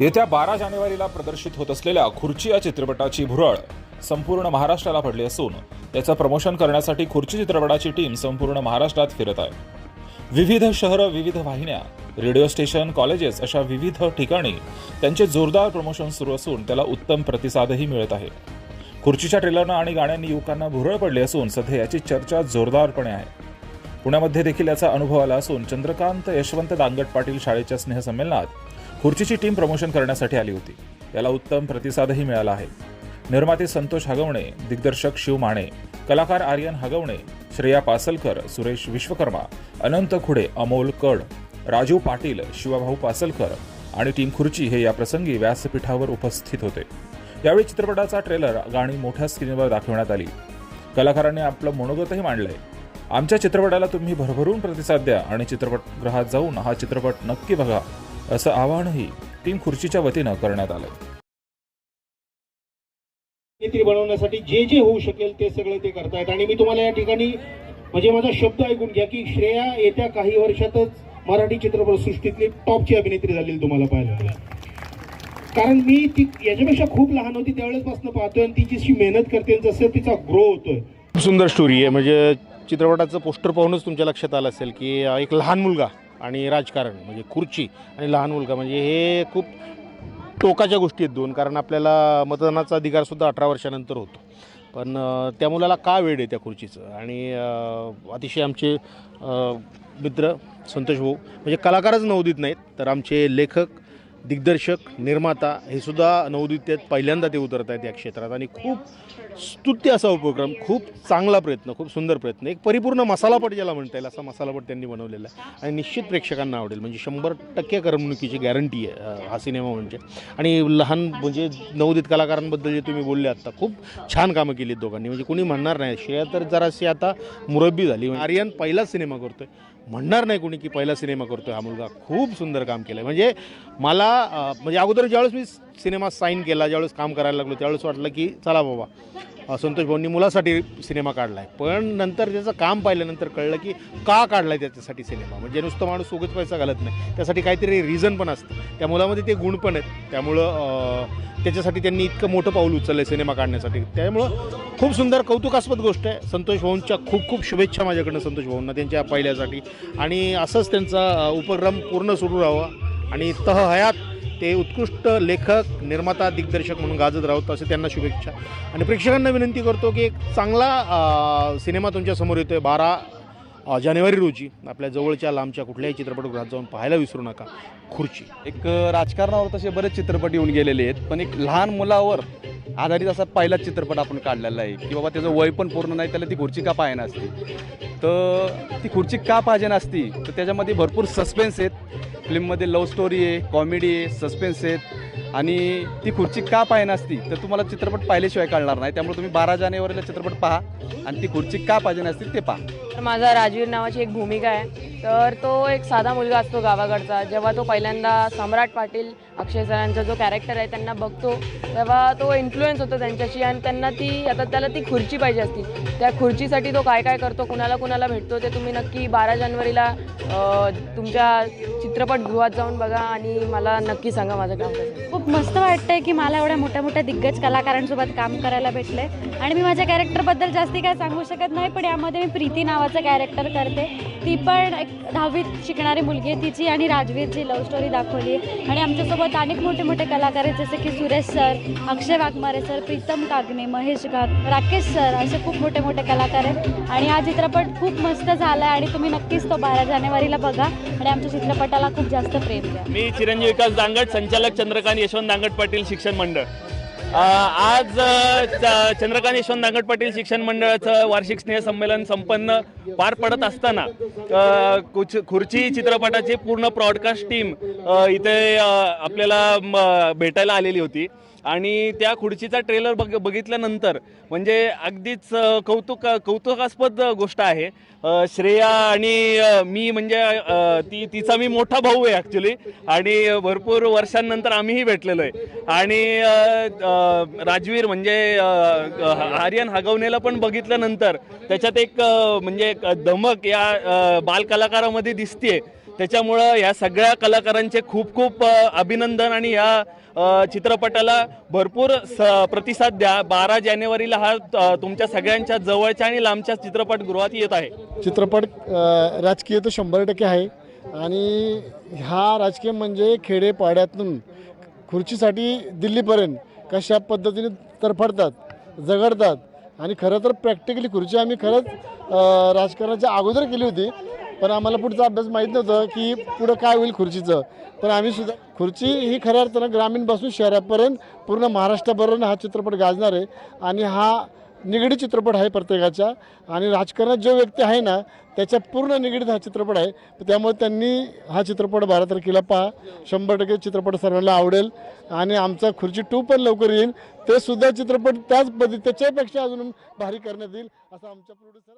येत्या बारा जानेवारीला प्रदर्शित होत असलेल्या खुर्ची या चित्रपटाची भुरळ संपूर्ण महाराष्ट्राला पडली असून त्याचं प्रमोशन करण्यासाठी खुर्ची चित्रपटाची टीम संपूर्ण महाराष्ट्रात फिरत आहे. विविध शहरं विविध वाहिन्या रेडिओ स्टेशन कॉलेजेस अशा विविध ठिकाणी त्यांचे जोरदार प्रमोशन सुरू असून त्याला उत्तम प्रतिसादही मिळत आहे. खुर्चीच्या ट्रेलरनं आणि गाण्यांनी युवकांना भुरळ पडली असून सध्या याची चर्चा जोरदारपणे आहे. पुण्यामध्ये देखील याचा अनुभव आला असून चंद्रकांत यशवंत दांगट पाटील शाळेच्या स्नेहसंमेलनात खुर्चीची टीम प्रमोशन करण्यासाठी आली होती. याला उत्तम प्रतिसादही मिळाला आहे. निर्माते संतोष हगवणे दिग्दर्शक शिव माने कलाकार आर्यन हगवणे श्रेया पासलकर सुरेश विश्वकर्मा अनंत खुडे अमोल कड राजू पाटील शिवाभाऊ पासलकर आणि टीम खुर्ची हे या प्रसंगी व्यासपीठावर उपस्थित होते. यावेळी चित्रपटाचा ट्रेलर गाणी मोठ्या स्क्रीनवर दाखवण्यात आली. कलाकारांनी आपलं मनोगतही मांडलंय. आमच्या चित्रपटाला तुम्ही भरभरून प्रतिसाद द्या आणि चित्रपटगृहात जाऊन हा चित्रपट नक्की बघा. असं आवाहनही टीम खुर्चीच्या वतीनं करण्यात आलं. अभिनेत्री बनवण्यासाठी जे जे होऊ शकेल ते सगळे ते करतायत. आणि मी तुम्हाला या ठिकाणी म्हणजे माझा शब्द ऐकून घ्या की श्रेया येत्या काही वर्षातच मराठी चित्रपट सृष्टीतली टॉपची अभिनेत्री झालेली तुम्हाला पाहायला मिळेल. कारण मी ती याच्यापेक्षा खूप लहान होती त्यावेळेसपासून पाहतोय आणि ती जशी मेहनत करते जसं तिचा ग्रो होतोय. खूप सुंदर स्टोरी आहे. म्हणजे चित्रपटाचं पोस्टर पाहूनच तुमच्या लक्षात आलं असेल की एक लहान मुलगा आणि राजकारण म्हणजे खुर्ची आणि लहान मुलगा. म्हणजे हे खूप टोकाच्या गोष्टी आहेत दोन कारण आपल्याला मतदानाचा अधिकारसुद्धा अठरा वर्षानंतर होतो. पण त्या मुलाला का वेळ आहे त्या खुर्चीचं? आणि अतिशय आमचे मित्र संतोष भाऊ म्हणजे कलाकारच नवोदित नाहीत तर आमचे लेखक दिग्दर्शक निर्माता हे सुद्धा नवोदित आहेत पहिल्यांदा ते उतरत आहेत या क्षेत्रात. आणि खूप स्तुत्य असा उपक्रम खूप चांगला प्रयत्न खूप सुंदर प्रयत्न एक परिपूर्ण मसालापट ज्याला म्हणता येईल असा मसालापट त्यांनी बनवलेला आहे. आणि निश्चित प्रेक्षकांना आवडेल म्हणजे शंभर टक्के करमणुकीची गॅरंटी आहे हा सिनेमा म्हणजे. आणि लहान म्हणजे नवोदित कलाकारांबद्दल जे तुम्ही बोलले आत्ता खूप छान कामं केलीत दोघांनी. म्हणजे कोणी म्हणणार नाही श्रेया तर जराशी आता मुरब्बी झाली. आर्यन पहिलाच सिनेमा करतोय. म्हणणार नाही कोणी की पहिला सिनेमा करतोय हा मुलगा. खूप सुंदर काम केलं म्हणजे मला म्हणजे अगोदर ज्यावेळेस मी सिनेमा साईन केला ज्यावेळेस काम करायला लागलो त्यावेळेस वाटलं की चला बाबा. संतोष भाऊंनी मुलासाठी सिनेमा काढला आहे पण नंतर त्याचं काम पाहिल्यानंतर कळलं की का काढला आहे त्याच्यासाठी सिनेमा? म्हणजे नुसतं माणूस उगच पैसा घालत नाही. त्यासाठी काहीतरी रिझन पण असतं. त्या मुलामध्ये ते गुण पण आहेत. त्यामुळं त्याच्यासाठी त्यांनी इतकं मोठं पाऊल उचललं आहे सिनेमा काढण्यासाठी. त्यामुळं खूप सुंदर कौतुकास्पद गोष्ट आहे. संतोष भाऊंच्या खूप खूप शुभेच्छा माझ्याकडनं संतोष भाऊंना त्यांच्या पहिल्यासाठी. आणि असंच त्यांचा उपक्रम पूर्ण सुरू राहावा. आणि तह हयात ते उत्कृष्ट लेखक निर्माता दिग्दर्शक म्हणून गाजत राहत असे त्यांना शुभेच्छा. आणि प्रेक्षकांना विनंती करतो की एक चांगला सिनेमा तुमच्यासमोर येतो आहे बारा जानेवारी रोजी आपल्या जवळच्या लांबच्या कुठल्याही चित्रपटगृहात जाऊन पाहायला विसरू नका. खुर्ची. एक राजकारणावर तसे बरेच चित्रपट येऊन गेलेले आहेत पण एक लहान मुलावर आधारित असा पहिलाच चित्रपट आपण काढलेला आहे की बाबा त्याचं वय पण पूर्ण नाही त्याला ती खुर्ची का पाहिजे नसते तर ती खुर्ची का पाहिजे नसती? तर त्याच्यामध्ये भरपूर सस्पेन्स आहेत. फिल्ममध्ये लव्ह स्टोरी आहे कॉमेडी आहे सस्पेन्स आहेत. आणि ती खुर्ची का पाहिजे नसती तर तुम्हाला चित्रपट पाहिल्याशिवाय कळणार नाही. त्यामुळे तुम्ही बारा जानेवारीला चित्रपट पहा आणि ती खुर्ची का पाहिजे नसती ते पहा. तर माझा राजवीर नावाची एक भूमिका आहे. तर तो एक साधा मुलगा असतो गावाकडचा. जेव्हा तो पहिल्यांदा सम्राट पाटील अक्षय सरांचा जो कॅरेक्टर आहे त्यांना बघतो तेव्हा तो इन्फ्लुएन्स होतो त्यांच्याशी आणि त्यांना ती आता त्याला ती खुर्ची पाहिजे असती. त्या खुर्चीसाठी तो काय काय करतो कुणाला कुणाला भेटतो ते तुम्ही नक्की बारा जानेवारीला तुमच्या चित्रपटगृहात जाऊन बघा आणि मला नक्की सांगा माझं काम कसं खूप मस्त वाटतंय की मला एवढ्या मोठ्या मोठ्या दिग्गज कलाकारांसोबत काम करायला भेटले आणि मी माझ्या कॅरेक्टरबद्दल जास्ती काय सांगू शकत नाही पण यामध्ये मी प्रीती नावाचं कॅरेक्टर करते. ती पण एक दहावीत शिकणारी मुलगी आहे तिची आणि राजवीरची लव्ह स्टोरी दाखवली आहे. आणि आमच्यासोबत अनेक मोठे मोठे कलाकार आहेत जसे की Suresh sir Akshay Waghmare sir Pritam Kagne Mahesh Ghag Rakesh sir असे खूप मोठे मोठे कलाकार आहेत. आणि हा चित्रपट खूप मस्त झाला आहे आणि तुम्ही नक्कीच तो बारा जानेवारीला बघा. आणि आमच्या चित्रपटाला खूप जास्त प्रेम द्या. मी चिरंजीव विकास दांगट संचालक चंद्रकांत यशवंत दांगट पाटील शिक्षण मंडळ. आज चंद्रकांत यशवंत दांगट पाटील शिक्षण मंडळाचं वार्षिक स्नेहसंमेलन संपन्न पार पडत असताना कुच खुर्ची चित्रपटाची पूर्ण ब्रॉडकास्ट टीम इथे आपल्याला भेटायला आलेली होती. आणि त्या खुर्चीचा ट्रेलर बघ बघितल्यानंतर म्हणजे अगदीच कौतुक कौतुकास्पद गोष्ट आहे. श्रेया आणि मी म्हणजे ती तिचा मी मोठा भाऊ आहे ॲक्च्युली आणि भरपूर वर्षांनंतर आम्हीही भेटलेलो आहे. आणि राजवीर म्हणजे आर्यन हगवणेला पण बघितल्यानंतर त्याच्यात एक म्हणजे एक धमक या बालकलाकारामध्ये दिसते त्याच्यामुळं या सगळ्या कलाकारांचे खूप खूप अभिनंदन आणि या चित्रपटाला भरपूर स प्रतिसाद द्या. बारा जानेवारीला हा तुमच्या सगळ्यांच्या जवळच्या आणि लांबच्या चित्रपटगृहात येत आहे. चित्रपट राजकीय तर शंभर टक्के आहे. आणि हा राजकीय म्हणजे खेडेपाड्यातून खुर्चीसाठी दिल्लीपर्यंत कशा पद्धतीने तरफडतात झगडतात आणि खरं तर प्रॅक्टिकली खुर्ची आम्ही खरंच राजकारणाच्या अगोदर केली होती पण आम्हाला पुढचा अभ्यास माहीत नव्हतं की पुढं काय होईल खुर्चीचं. पण आम्ही सुद्धा खुर्ची ही खऱ्या अर्थानं ग्रामीणपासून शहरापर्यंत पूर्ण महाराष्ट्रापर्यंत हा चित्रपट गाजणार आहे आणि हा निगडीत चित्रपट आहे प्रत्येकाच्या आणि राजकारणात जो व्यक्ती आहे ना त्याच्या पूर्ण निगडीत हा चित्रपट आहे. त्यामुळे त्यांनी हा चित्रपट बारा तारखेला पहा. शंभर टक्के चित्रपट सर्वांना आवडेल. आणि आमचा खुर्ची टू पण लवकर येईल. ते सुद्धा चित्रपट त्याच पद्धती त्याच्यापेक्षा अजून भारी करण्यात येईल असं आमच्या प्रोड्युसर